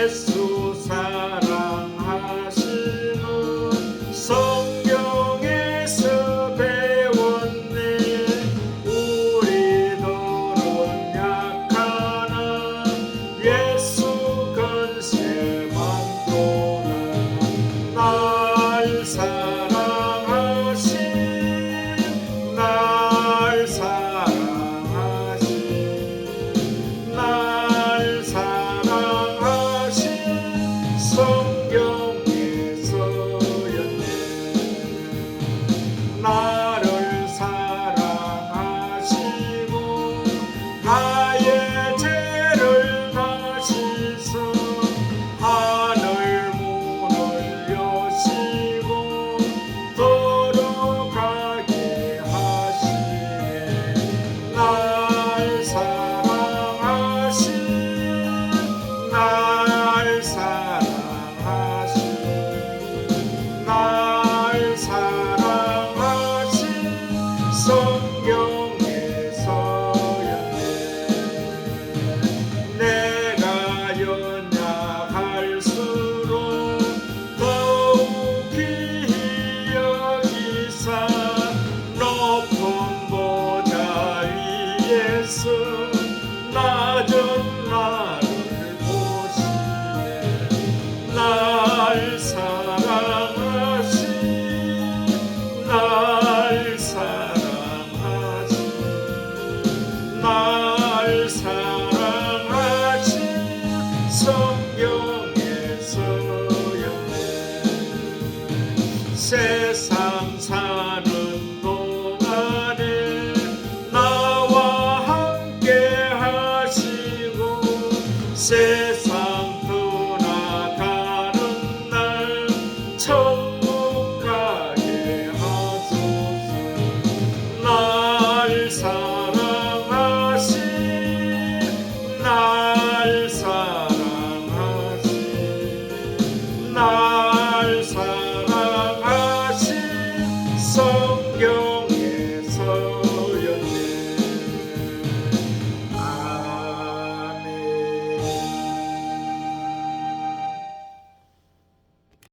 예수 사랑하시는 성경에서 배웠네. 우리들은 약하나. 예수 건세 많도다 날 사랑하신 날 사랑 성경에서였네 내가 연약할수록 더욱 여기사 높은 보좌 위에서 성경에서였네 세상 사는 동안에 나와 함께 하시고 세